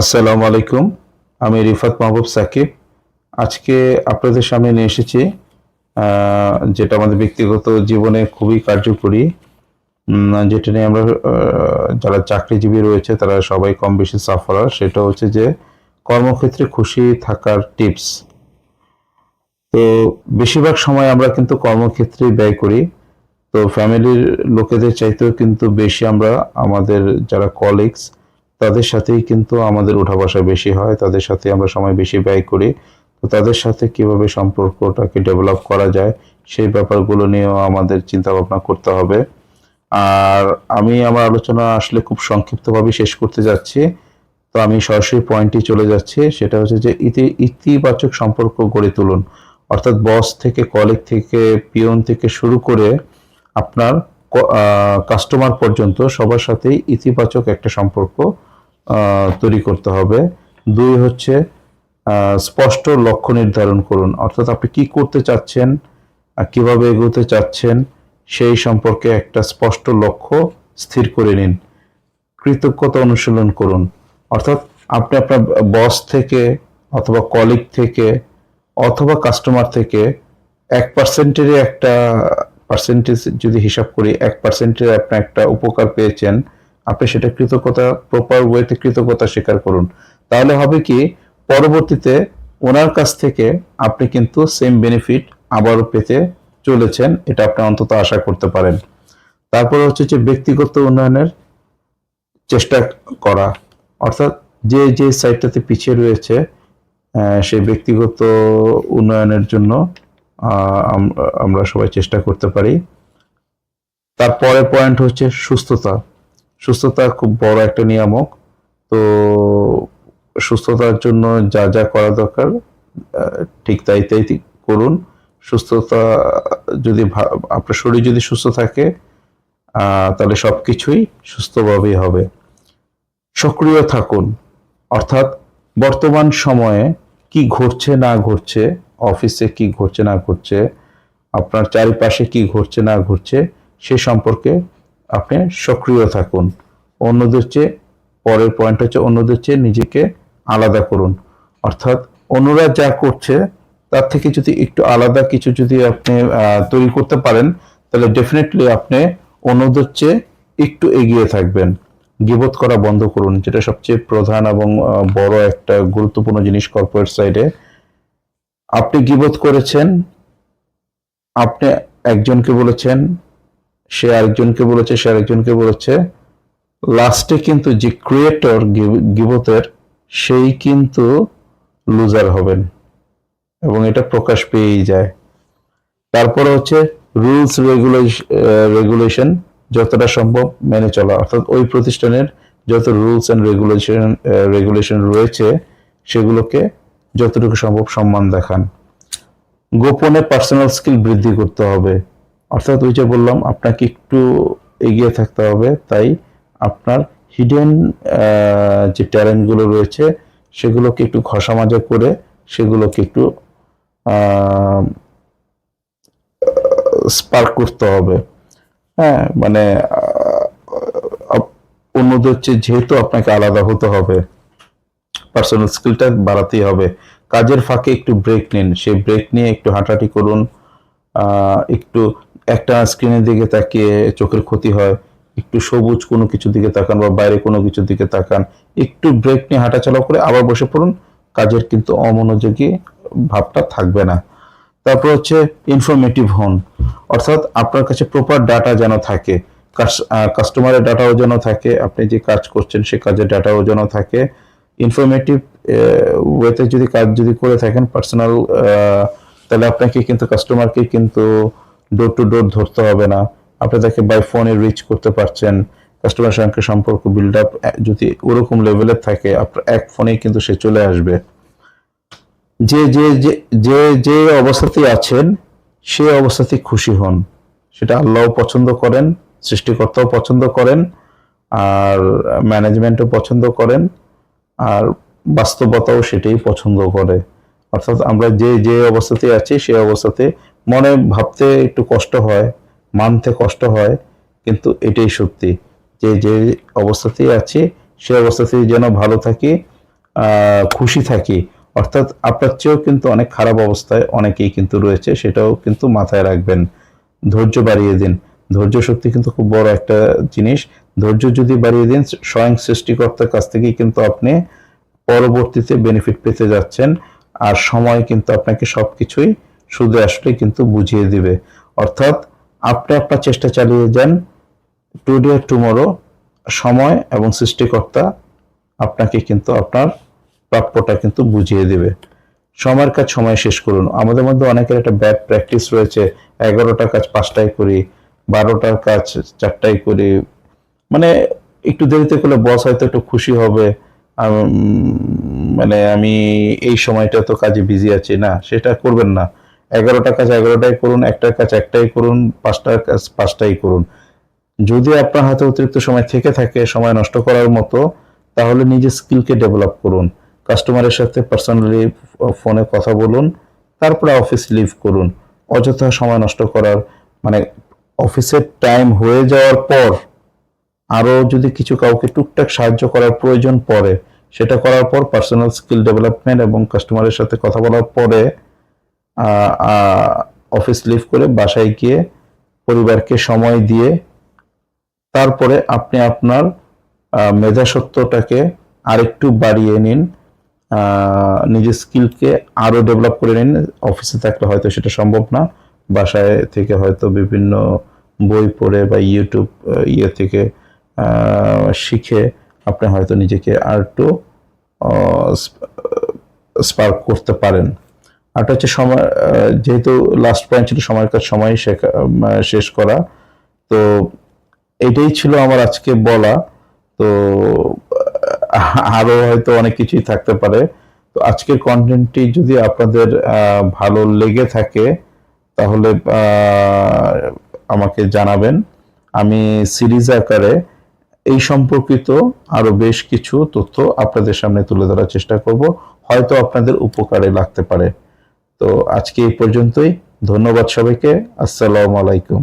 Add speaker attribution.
Speaker 1: আসসালামু আলাইকুম। আমি রিফাত মাহবুব সাকিব। আজকে আপনাদের সামনে নিয়ে এসেছি যেটা আমাদের ব্যক্তিগত জীবনে খুবই কার্যকরী। যেটা নিয়ে আমরা যারা চাকরিজীবী রয়েছে, তারা সবাই কম বেশি সাফারার সেটা হচ্ছে যে কর্মক্ষেত্রে খুশি থাকার টিপস তো বেশিরভাগ সময় আমরা কিন্তু কর্মক্ষেত্রেই ব্যয় করি। তো ফ্যামিলির লোকেদের চাইতেও কিন্তু বেশি আমরা আমাদের যারা কলিগস তাদের সাথেই কিন্তু আমাদের উঠা বসা বেশি হয়, তাদের সাথে আমরা সময় বেশি ব্যয় করি। তো তাদের সাথে কীভাবে সম্পর্কটাকে ডেভেলপ করা যায়, সেই ব্যাপারগুলো নিয়েও আমাদের চিন্তা ভাবনা করতে হবে। আর আমি আমার আলোচনা আসলে খুব সংক্ষিপ্তভাবে শেষ করতে যাচ্ছি। তো আমি সরাসরি পয়েন্টে চলে যাচ্ছি, সেটা হচ্ছে যে ইতি, ইতিবাচক সম্পর্ক গড়ে তুলুন। অর্থাৎ বস থেকে কলিগ থেকে পিয়ন থেকে শুরু করে আপনার কাস্টমার পর্যন্ত সবার সাথেই ইতিবাচক একটা সম্পর্ক তৈরি করতে হবে। দুই হচ্ছে স্পষ্ট লক্ষ্য নির্ধারণ করুন। অর্থাৎ আপনি কি করতে চাচ্ছেন কীভাবে এগোতে চাচ্ছেন, সেই সম্পর্কে একটা স্পষ্ট লক্ষ্য স্থির করে নিন। কৃতজ্ঞতা অনুশীলন করুন। অর্থাৎ আপনি আপনার বস থেকে অথবা কলিগ থেকে অথবা কাস্টমার থেকে এক পার্সেন্টেরই একটা পার্সেন্টেজ যদি হিসাব করি, এক পার্সেন্টের আপনি একটা উপকার পেয়েছেন, আপনি সেটা কৃতজ্ঞতা প্রপার ওয়েতে কৃতজ্ঞতা স্বীকার করুন। তাহলে হবে কি, পরবর্তীতে ওনার কাছ থেকে আপনি কিন্তু সেম বেনিফিট আবারও পেতে চলেছেন, এটা আপনি অন্তত আশা করতে পারেন। তারপরে হচ্ছে যে ব্যক্তিগত উন্নয়নের চেষ্টা করা, অর্থাৎ যে যে সাইটটাতে পিছিয়ে রয়েছে সেই ব্যক্তিগত উন্নয়নের জন্য আমরা সবাই চেষ্টা করতে পারি। তারপরে পয়েন্ট হচ্ছে সুস্থতা। সুস্থতা খুব বড় একটা নিয়ামক। তো সুস্থতার জন্য যা যা করা দরকার ঠিক তাই তাই করুন। সুস্থতা যদি আপনার শরীর যদি সুস্থ থাকে তাহলে সব কিছুই সুস্থভাবেই হবে। সক্রিয় থাকুন। অর্থাৎ বর্তমান সময়ে কি ঘটছে না ঘটছে অফিসে কি ঘটছে না ঘটছে, আপনার চারিপাশে কি ঘটছে না ঘটছে, সে সম্পর্কে আপনি সক্রিয় থাকুন। অন্যদের চেয়ে, পরের পয়েন্ট হচ্ছে অন্যদের চেয়ে নিজেকে আলাদা করুন। অর্থাৎ অন্যরা যা করছে, তার থেকে যদি একটু আলাদা কিছু যদি আপনি তৈরি করতে পারেন, তাহলে ডেফিনেটলি আপনি অন্যদের চেয়ে একটু এগিয়ে থাকবেন। গিবত করা বন্ধ করুন, যেটা সবচেয়ে প্রধান এবং বড় একটা গুরুত্বপূর্ণ জিনিস কর্পোরেট সাইডে আপনি গিবত করেছেন, আপনি একজনকে বলেছেন, সে আরেকজনকে বলেছে, সে আরেকজনকে বলেছে। লাস্টে কিন্তু যে ক্রিয়েটর গিবতের, সেই কিন্তু লুজার হবেন। এবং এটা প্রকাশ পেয়েই যায়। তারপরে হচ্ছে রুলস রেগুলেশন যতটা সম্ভব মেনে চলা। অর্থাৎ ওই প্রতিষ্ঠানের যত রুলস অ্যান্ড রেগুলেশন রেগুলেশন রয়েছে, সেগুলোকে যতটুকু সম্ভব সম্মান দেখান। গোপনে পার্সোনাল স্কিল বৃদ্ধি করতে হবে। অর্থাৎ ওই যে বললাম, আপনাকে একটু এগিয়ে থাকতে হবে, তাই আপনার হিডেন যে ট্যালেন্টগুলো রয়েছে, সেগুলোকে একটু ঘষা মাজা করে সেগুলোকে একটু স্পার্ক করতে হবে। হ্যাঁ মানে অন্যদের চেয়ে যেহেতু আপনাকে আলাদা হতে হবে পার্সোনাল স্কিলটা বাড়াতেই হবে। কাজের ফাঁকে একটু ব্রেক নিন। সেই ব্রেক নিয়ে একটু হাঁটাহাঁটি করুন। একটু একটা স্ক্রিনের দিকে তাকিয়ে চোখের ক্ষতি হয়। একটু সবুজ কোনো কিছুর দিকে তাকান বা বাইরে কোনো কিছুর দিকে তাকান। একটু ব্রেক নিয়ে হাঁটাচলা করে আবার বসে পড়ুন। কাজের কিন্তু অমনোযোগী ভাবটা থাকবে না। তারপর হচ্ছে ইনফরমেটিভ হন। অর্থাৎ আপনার কাছে প্রপার ডাটা যেন থাকে। কাস্টমারের ডাটাও যেন থাকে। আপনি যে কাজ করছেন সে কাজের ডাটাও যেন থাকে। ইনফরমেটিভ ওয়েতে যদি কাজ যদি করে থাকেন পার্সোনাল তাহলে আপনাকে কিন্তু কাস্টমারকে কিন্তু ডোর টু ডোর ধরতে হবে না। আপনি তাকে বাই ফোনে রিচ করতে পারছেন। কাস্টমার সঙ্গে সম্পর্ক বিল্ড আপ যদি ওরকম লেভেলের থাকে আপনার এক ফোনেই কিন্তু সে চলে আসবে। যে যে যে যে অবস্থাতেই আছেন, সে অবস্থাতেই খুশি হন। সেটা আল্লাহও পছন্দ করেন, সৃষ্টিকর্তাও পছন্দ করেন, আর ম্যানেজমেন্টও পছন্দ করেন। আর বাস্তবতাও সেটাই পছন্দ করে। অর্থাৎ আমরা যে যে অবস্থাতে আছি সেই অবস্থাতে মনে ভাবতে একটু কষ্ট হয়, মানতে কষ্ট হয়, কিন্তু এটাই সত্যি। যে যে অবস্থাতেই আছি, সে অবস্থাতেই যেন ভালো থাকি খুশি থাকি। অর্থাৎ আপনার চেয়েও কিন্তু অনেক খারাপ অবস্থায় অনেকেই কিন্তু রয়েছে, সেটাও কিন্তু মাথায় রাখবেন। ধৈর্য বাড়িয়ে দিন। ধৈর্য সত্যি কিন্তু খুব বড় একটা জিনিস। ধৈর্য যদি বাড়িয়ে দিন, স্বয়ং সৃষ্টিকর্তার কাছ থেকেই কিন্তু আপনি পরবর্তীতে বেনিফিট পেতে যাচ্ছেন। আর সময় কিন্তু আপনাকে সবকিছুই শুধু আসলে কিন্তু বুঝিয়ে দিবে। অর্থাৎ আপনি আপনার চেষ্টা চালিয়ে যান টুডে টুমোরো সময় এবং সৃষ্টিকর্তা আপনাকে কিন্তু আপনার প্রাপ্যটা কিন্তু বুঝিয়ে দিবে। সময়ের কাজ, সময় শেষ করুন। আমাদের মধ্যে অনেকের একটা ব্যাড প্র্যাকটিস রয়েছে। এগারোটার কাজ পাঁচটায় করি বারোটার কাজ, চারটায় করি। মানে একটু দেরিতে করলে বস হয়তো একটু খুশি হবে। মানে আমি এই সময়টা তো কাজে বিজি আছি, না, সেটা করবেন না। এগারোটা কাজ এগারোটাই করুন, একটার কাজ একটাই করুন, পাঁচটার কাজ পাঁচটাই করুন। যদি আপনার হাতে অতিরিক্ত সময় থেকে থাকে, সময় নষ্ট করার মতো, তাহলে নিজের স্কিলকে ডেভেলপ করুন। কাস্টমারের সাথে পার্সোনালি ফোনে কথা বলুন, তারপরে অফিস লিভ করুন। অযথা সময় নষ্ট করার মানে অফিসের টাইম হয়ে যাওয়ার পর আরও যদি কিছু কাউকে টুকটাক সাহায্য করার প্রয়োজন পড়ে সেটা করার পর পার্সোনাল স্কিল ডেভেলপমেন্ট এবং কাস্টমারের সাথে কথা বলার পরে অফিস লিভ করে বাসায় গিয়ে পরিবারকে সময় দিয়ে তারপরে আপনি আপনার আহ, মেধাসত্বটাকে আরেকটু বাড়িয়ে নিন নিজের স্কিলকে আরও ডেভেলপ করে নিন। অফিসে থাকলে হয়তো সেটা সম্ভব না। বাসায় থেকে হয়তো বিভিন্ন বই পড়ে বা ইউটিউব ইয়ে থেকে শিখে আপনি হয়তো নিজেকে আর একটু স্পার্ক করতে পারেন। আরটা হচ্ছে সময় যেহেতু লাস্ট পয়েন্ট ছিল সময়ের কাজ, সময় শেখা শেষ করা, তো এটাই ছিল আমার আজকে বলা। তো আরও হয়তো অনেক কিছুই থাকতে পারে। তো আজকের কন্টেন্টটি যদি আপনাদের ভালো লেগে থাকে তাহলে আমাকে জানাবেন। আমি সিরিজ আকারে এই সম্পর্কিত আরও বেশ কিছু তথ্য আপনাদের সামনে তুলে ধরার চেষ্টা করব। হয়তো আপনাদের উপকারে লাগতে পারে। তো আজকে এই পর্যন্তই। ধন্যবাদ সবাইকে। আসসালামু আলাইকুম।